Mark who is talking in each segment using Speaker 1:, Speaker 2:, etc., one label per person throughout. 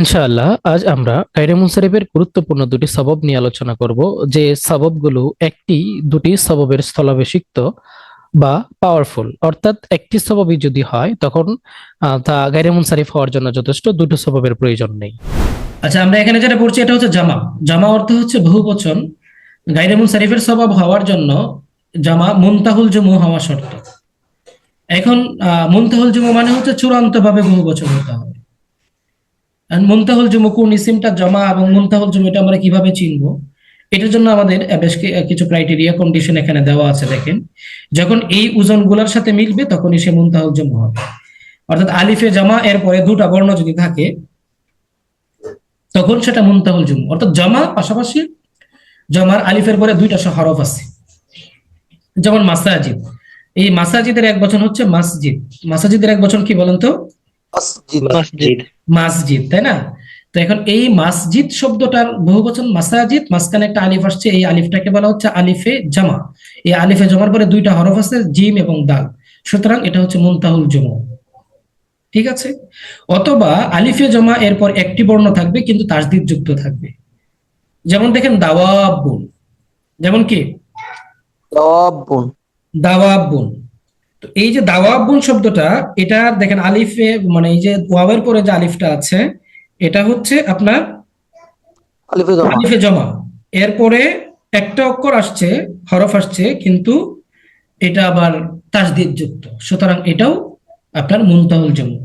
Speaker 1: ইনশাআল্লাহ, আজ আমরা গাইরে মুনসারিফের গুরুত্বপূর্ণ দুটি সবব নিয়ে আলোচনা করব। যে সববগুলো একটি, দুটি সববের স্থলাভিষিক্ত বা পাওয়ারফুল অর্থাৎ একটি সববই যদি হয়, তখন তা গাইরে মুনসারিফ হওয়ার জন্য যথেষ্ট, দুটো সববের প্রয়োজন নেই।
Speaker 2: আচ্ছা আমরা এখানে যেটা পড়ছি, এটা হচ্ছে জামা। জামা অর্থ হচ্ছে বহুবচন। গাইরে মুনসারিফের স্বভাব হওয়ার জন্য জামা মুনতাহুল জুমু হওয়া শর্ত। এখন মুনতাহুল জুমু মানে হচ্ছে চূড়ান্ত ভাবে বহুবচন হতে হবে। মুনতাহুল জুমু কোন ইসিমটা জমা এবং মুনতাহুল জুমু, এটা আমরা কীভাবে চিনবো? এটার জন্য আমাদের বেশ কিছু ক্রাইটেরিয়া কন্ডিশন এখানে দেওয়া আছে, দেখেন। যখন এই ওজনগুলোর সাথে মিলবে, তখনই সে মুনতাহুল জুমু হবে। অর্থাৎ আলিফে জামা এর পরে দুটা বর্ণ যদি থাকে, তখন সেটা মুনতাহুল জুম। অর্থাৎ জমা পাশাপাশি জমার আলিফের পরে দুইটা হরফ আছে। যেমন মাসাজিদ। এই মাসাজিদের এক বচন হচ্ছে মাসজিদ। মাসাজিদের এক বচন কি বলেন তো?
Speaker 3: মসজিদ।
Speaker 4: মসজিদ।
Speaker 2: তাই না? তো এখন এই মাসজিদ শব্দটার বহুবচন মাসাজিদ মাঝখানে একটা আলিফ আসছে এই আলিফটাকে বলা হচ্ছে আলিফে জামা। এই আলিফে জমার পরে দুইটা হরফ আছে জিম এবং দাল সুতরাং এটা হচ্ছে মুনতাহুল জুমু। ঠিক আছে? অথবা আলিফে জমা এরপর একটি বর্ণ থাকবে কিন্তু তাসদিদ যুক্ত থাকবে। যেমন দেখেন দাওয়াবুন যেমন কি?
Speaker 3: তাওয়াবুন
Speaker 2: দাওয়াবুন তো এই যে দাওয়াবুন শব্দটা এটা দেখেন আলিফে মানে এই যে ওয়াবের পরে যে আলিফটা আছে এটা হচ্ছে আপনার
Speaker 3: আলিফে জমা।
Speaker 2: এরপরে একটা অক্ষর আসছে হরফ আসছে কিন্তু এটা আবার তাসদিদ যুক্ত সুতরাং এটাও আপনার মুনতাহুল জমু।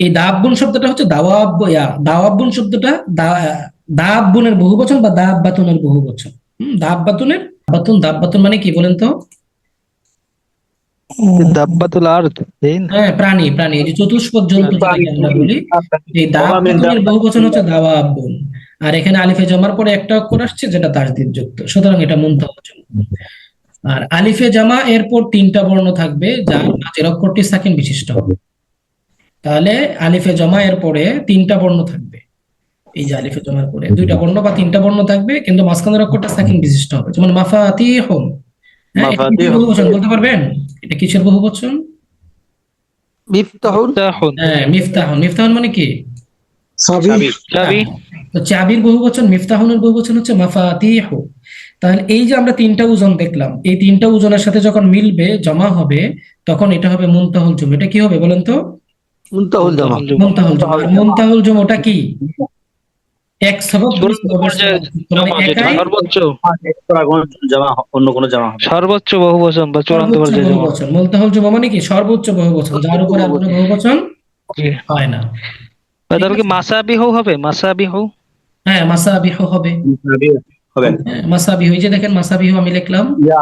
Speaker 2: এই দাববুন শব্দটা হচ্ছে দাওয়াব দাওয়াবুন শব্দটা দা- দাববুনের বহুবচন বা দাববাতুনের বহুবচন। হুম, দাববাতুনের বাতুন দাববাতুন মানে কি বলেন তো?
Speaker 4: দাব্বাতুল আরদ
Speaker 2: হ্যাঁ প্রাণী প্রাণী যে চতুষ্পদ জন্তু আমরা বলি এই দাববাতুনের বহুবচন হচ্ছে দাওয়াবুন আর এখানে আলিফে জমার পরে একটা অক্ষর আসছে যেটা তাসদিদ যুক্ত সুতরাং এটা মুনতাহুল আর আলিফে জামা এরপর তিনটা বর্ণ থাকবে যার মাঝের অক্ষরটি সাকিন বিশিষ্ট। হবে তাহলে আলিফে জমা এর পরে তিনটা বর্ণ থাকবে। এই যে আলিফে জমার পরে দুইটা বর্ণ বা তিনটা বর্ণ থাকবে কিন্তু মাঝখানের অক্ষরটা সাকিন বিশিষ্ট হবে। যেমন মাফাতি হোম হ্যাঁ বলতে পারবেন? এটা কিসের বহুবচন
Speaker 3: মিফতাহুন।
Speaker 4: তাহুন
Speaker 2: হ্যাঁ মিফতাহন। মিফতাহন মানে কি?
Speaker 4: চাবি।
Speaker 2: তো চাবির বহুবচন মিফতাহুনের বহুবচন হচ্ছে মাফাতিহু। তাহলে এই যে আমরা তিনটা ওজন দেখলাম এই তিনটা ওজনের সাথে যখন মিলবে জমা হবে তখন এটা হবে মুনতাহুল জুম। এটা কি হবে বলেন তো?
Speaker 3: মুনতাহুল জমা।
Speaker 2: মুনতাহুল জুম। মুনতাহুল জুম। ওটা কি?
Speaker 4: সর্বোচ্চ
Speaker 5: জামা অন্য কোনো জামা হবে
Speaker 4: সর্বোচ্চ বহুবচন বা চূড়ান্ত পর্যায়ে
Speaker 2: মুনতাহুল জুম মানে কি? সর্বোচ্চ বহুবচন। যার উপরে আর কোনো বহুবচন হয় না।
Speaker 4: তাহলে কি মাসাবিহু হবে? মাসাবিহু?
Speaker 2: হ্যাঁ মাসাবিহ হবে।
Speaker 5: হবে।
Speaker 2: হ্যাঁ, মাসাবিহ। এই যে দেখেন মাসাবিহ আমি লিখলাম।
Speaker 5: ইয়া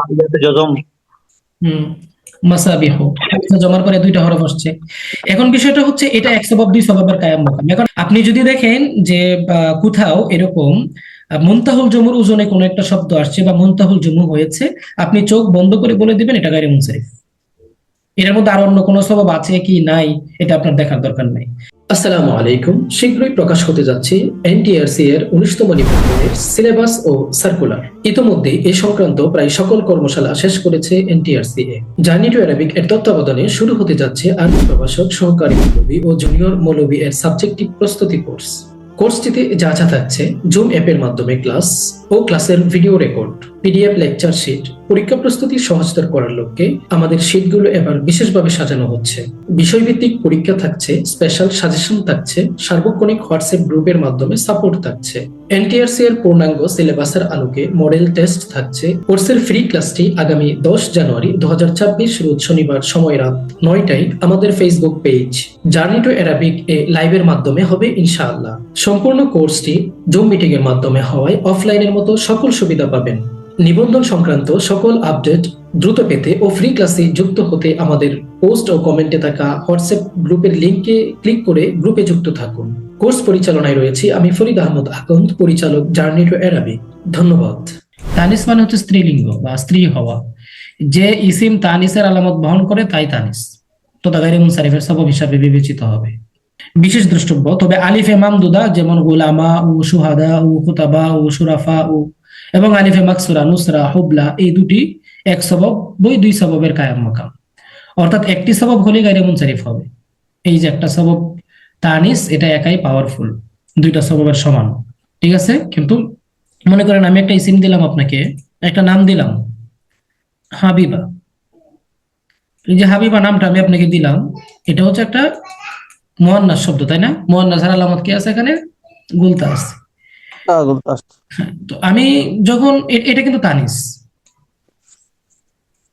Speaker 2: হুম মাসাবিহ। জমার পরে দুইটা হরফ আসছে। এখন বিষয়টা হচ্ছে এটা এক সবাব দুই সবাবের কায়াম মোকাম। এখন আপনি যদি দেখেন যে কোথাও এরকম মুনতাহুল জমুর ওজনে কোনো একটা শব্দ আসছে বা মুনতাহুল জমু হয়েছে, আপনি চোখ বন্ধ করে বলে দিবেন, এটা গাইরে মুনসারিফ এর মধ্যে আর অন্য কোনো সবাব আছে কি নাই, এটা আপনার দেখার দরকার নাই। আসসালামু আলাইকুম। শীঘ্রই প্রকাশ হতে যাচ্ছে এনটিআরসি এর উনিশতম নিবন্ধনের সিলেবাস ও সার্কুলার। ইতোমধ্যে এ সংক্রান্ত প্রায় সকল কর্মশালা শেষ করেছে NTRC A. Journey to Arabic এর তত্ত্বাবধানে শুরু হতে যাচ্ছে আরবি প্রভাষক, সহকারী মৌলবী ও জুনিয়র মৌলবী এর সাবজেক্টিভ প্রস্তুতি কোর্স কোর্সটিতে যা যা থাকছে জুম অ্যাপের মাধ্যমে ক্লাস ও ক্লাসের video record PDF lecture sheet পরীক্ষা প্রস্তুতি সহজতর করার লক্ষ্যে আমাদের শীটগুলো এবার বিশেষভাবে সাজানো হচ্ছে। বিষয়ভিত্তিক পরীক্ষা থাকছে স্পেশাল সাজেশন থাকছে, সার্বক্ষণিক হোয়াটসঅ্যাপ গ্রুপের মাধ্যমে সাপোর্ট থাকছে। এনটিআরসি এর পূর্ণাঙ্গ সিলেবাসের আলোকে মডেল টেস্ট থাকছে। কোর্সের ফ্রি ক্লাসটি আগামী দশ জানুয়ারি দু রোজ শনিবার সময় রাত নয়টায় আমাদের Facebook page journey to Arabic এ লাইভের মাধ্যমে হবে ইনশাআল্লাহ। সম্পূর্ণ কোর্সটি জুম মিটিং এর মাধ্যমে হওয়ায় অফলাইনের মতো সকল সুবিধা পাবেন। নিবন্ধন সংক্রান্ত সকল আপডেট দ্রুত পেতে ও ফ্রি ক্লাসে যুক্ত হতে আমাদের পোস্ট ও কমেন্টে থাকা হোয়াটসঅ্যাপ গ্রুপের লিংকে ক্লিক করে গ্রুপে যুক্ত থাকুন। কোর্স পরিচালনায় রয়েছি আমি ফরিদ আহমদ আকন্দ, পরিচালক জার্নি টু অ্যারাবিক ধন্যবাদ। তানিস মানে হচ্ছে স্ত্রীলিঙ্গ বা স্ত্রী হওয়া। যে ইসিম তানিসের আলামত বহন করে, তাই তানিস। তো তাদের মুনসারিফের সবব হিসাবে বিবেচিত হবে। বিশেষ দ্রষ্টব্য, তবে আলিফে মামদুদা যেমন গুলামা ও সুহাদা ও খুতাবা ও সুরাফা ও, এবং আলিফে মাকসুরা, নুসরা, হুবলা, এই দুটি এক সবব বই দুই সববের কায়াম মাকাম। অর্থাৎ একটি সবব হলে গাইরে মুনসারিফ হবে। এই যে একটা সবব তানিস এটা একাই পাওয়ারফুল দুইটা সবাবের সমান ঠিক আছে? কিন্তু মনে করেন আমি একটা ইসিম দিলাম আপনাকে একটা নাম দিলাম হাবিবা। এই যে হাবিবা নামটা আমি আপনাকে দিলাম এটা হচ্ছে একটা মোয়ান্নাস শব্দ তাই না? মোয়ান্নাসের আলামত কি আছে এখানে? গুলতা আছে
Speaker 3: হ্যাঁ, গুলতাস।
Speaker 2: তো আমি যখন এটা কিন্তু তানিস।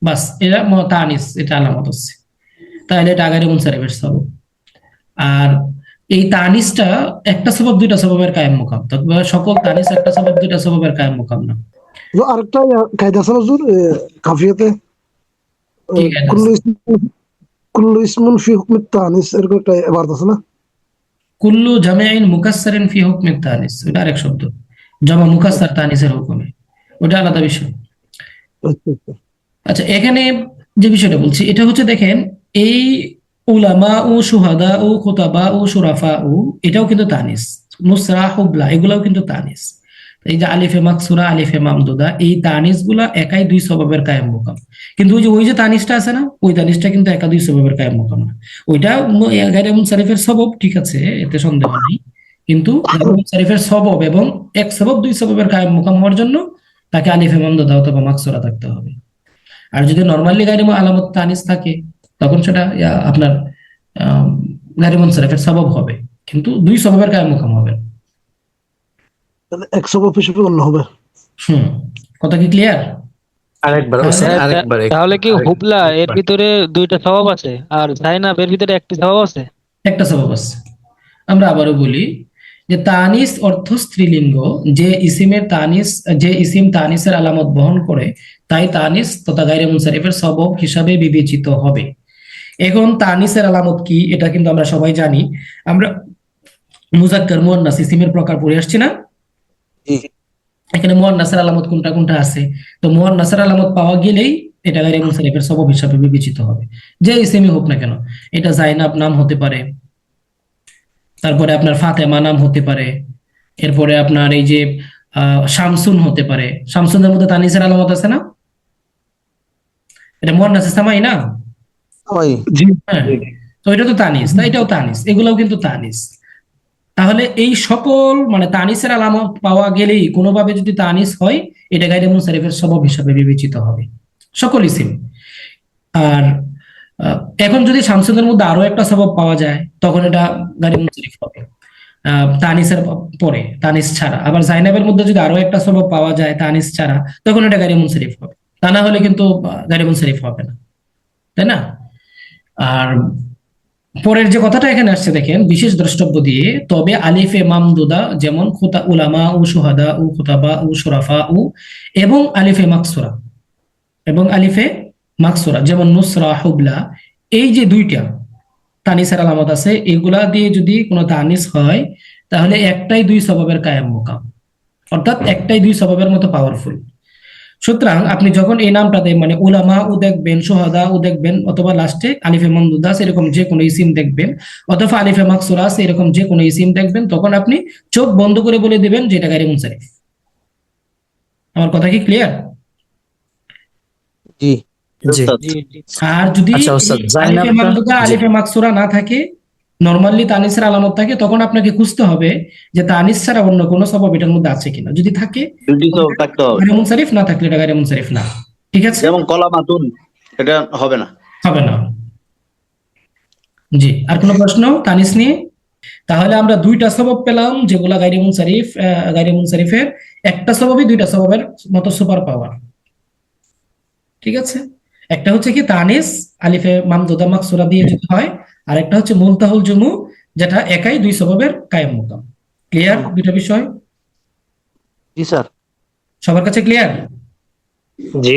Speaker 2: বাস এটা তানিস এটা আলামত হচ্ছে। তাহলে এটা আগারে মুনসারিফের সবব আর এই তানিসটা একটা সবব দুইটা সববের কায়েম মুকাম। সকল তানিস একটা সবব দুইটা সববের কায়েম মুকাম না।
Speaker 6: আরেকটা কায়দা আছে না হুজুর কাফিয়াতে? কুল্লু ইসমুন ফি হুকমি তানিস এরকম একটা এবার আছে না?
Speaker 2: কুল্লু জামিআইন মুকাসসারিন ফি হুকমি তানিস এটা আরেক শব্দ। জমা মুকাসসার তানিসের হুকুমে। ওটা আলাদা বিষয়।
Speaker 6: আচ্ছা, আচ্ছা।
Speaker 2: আচ্ছা এখানে যে বিষয়টা বলছি এটা হচ্ছে দেখেন এই উলামা ও সুহাদা ও খোতাবা ও সুরাফা ও এটাও কিন্তু তানিস। নুসরা হুবলা এগুলাও কিন্তু তানিস। এই যে আলিফে মাকসুরা, আলিফে মামদুদা, এই তানিসগুলা একাই দুই স্বভাবের কায়েম মোকাম। কিন্তু ওই যে ওই যে তানিসটা আছে না, ওই তানিসটা কিন্তু একা দুই স্বভাবের কায়েম মোকাম না। ওইটা গাইরে মুনসারিফের সবব, ঠিক আছে, এতে সন্দেহ নেই। কিন্তু গাইরে মুনসারিফের সবব এবং এক সবব, দুই সববের কায়েম মোকাম হওয়ার জন্য তাকে আলিফে মামদুদা অথবা মাকসুরা থাকতে হবে। আর যদি নর্মালি গাড়ি আলামত তানিস থাকে তখন সেটা আপনার আম, গাড়ি মনসারেফের হবে। কিন্তু দুই সববের কায়েম মুকাম হবে।
Speaker 6: তাহলে এক সবব হিসেবে অন্য হবে।
Speaker 2: হুম। কথা কি ক্লিয়ার
Speaker 7: আরেকবার আরেকবার
Speaker 4: তাহলে কি হুবলা এর ভিতরে দুইটা স্বভাব আছে? আর জাইনাব এর ভিতরে একটি স্বভাব আছে?
Speaker 2: একটা সবব আছে। আমরা আবারও বলি যে তানিস অর্থ স্ত্রীলিঙ্গ। যে ইসিমের তানিস যে ইসিম তানিসের আলামত বহন করে তাই তানিস তথা গাইরে মুনসারিফের সবব হিসাবে বিবেচিত হবে। এখন তানিসের আলামত কি? এটা কিন্তু আমরা সবাই জানি। আমরা মুজাক্কার মুয়ান্নাস ইসিমের প্রকার পড়ে আসছি না? এখানে মুয়ান্নাসের আলামত কোনটা কোনটা আছে? তো মুয়ান্নাসের আলামত পাওয়া গেলেই এটা গাইরে মুনসারিফের সবব হিসাবে বিবেচিত হবে। যে ইসিমই হোক না কেন এটা জাইনাব নাম হতে পারে। তারপরে আপনার ফাতেমা নাম হতে পারে। এরপরে আপনার এই যে আহ, শামসুন হতে পারে। শামসুনের মধ্যে তানিসের আলামত আছে না? এটা মুয়ান্নাসে সামাই না? তো এটা তো তানিস তাই এটাও তানিস এগুলোও কিন্তু তানিস। তাহলে এই সকল মানে তানিসের আলামত পাওয়া গেলেই কোনোভাবে যদি তানিস হয় এটা গাইরে মুনসারিফের সবব হিসাবে বিবেচিত হবে। সকল ইসিম। আর এখন যদি শামসুদের মধ্যে আরও একটা সবব পাওয়া যায় তখন এটা গাইরে মুনসারিফ হবে। আহ, তানিসের পরে তানিস ছাড়া। আবার জাইনাবের মধ্যে যদি আরও একটা সবব পাওয়া যায় তানিস ছাড়া তখন এটা গাইরে মুনসারিফ হবে। তা না হলে কিন্তু আহ, গাইরে মুনসারিফ হবে না। তাই না? আর পরের যে কথাটা এখানে আসছে দেখেন, বিশেষ দ্রষ্টব্য দিয়ে, তবে আলিফে মামদুদা যেমন খুতা উলামা ও সুহাদা ও খুতাবা ও সুরাফা ও এবং আলিফে মাকসুরা, এবং আলিফে মাকসুরা, যেমন নুসরা, হুবলা, এই যে দুইটা তানিসের আলামত আছে, এগুলা দিয়ে যদি কোনো তানিস হয়, তাহলে একটাই দুই স্বভাবের কায়াম মোকাম। অর্থাৎ একটাই দুই স্বভাবের মতো পাওয়ারফুল সুতরাং আপনি যখন এই নামটা দেন মানে উলামা ও দেখবেন সোহাদা ও দেখবেন অথবা লাস্টে আলিফে মমদুদাস এরকম যে কোনো ইসিম দেখবেন অথবা আলিফে মাকসুরাস এরকম যে কোনো ইসিম দেখবেন তখন আপনি চোখ বন্ধ করে বলে দিবেন যে এটা গাড়ি মুনসারিফ আমার কথা কি ক্লিয়ার আর যদি
Speaker 7: আচ্ছা,
Speaker 2: আলিফে মাকসুরা না থাকে নর্মালি তানিসের আলামত থাকে তখন আপনাকে খুঁজতে হবে যে তানিস ছাড়া অন্য কোনো সবব এটার মধ্যে আছে কিনা। যদি থাকে মুনসারিফ না থাকলে এটা গাড়ি মুনসারিফ না। ঠিক আছে?
Speaker 5: যেমন কলা মাতুন এটা হবে না।
Speaker 2: হবে না। জি আর কোনো প্রশ্ন তানিস নিয়ে? তাহলে আমরা দুইটা সবব পেলাম যেগুলা গাইরে মুনসারিফ গাইরে মুনসারিফের একটা সববই দুইটা সববের মতো সুপার পাওয়ার। ঠিক আছে? একটা হচ্ছে কি তানিস আলিফে মামদুদা মাকসুরা দিয়ে যদি হয় আর একটা হচ্ছে মুলতাহুল জুমু যেটা একাই দুই স্বভাবের কায়েম মুকাম। ক্লিয়ার দুইটা বিষয়?
Speaker 3: জি স্যার।
Speaker 2: সবার কাছে ক্লিয়ার
Speaker 7: জি।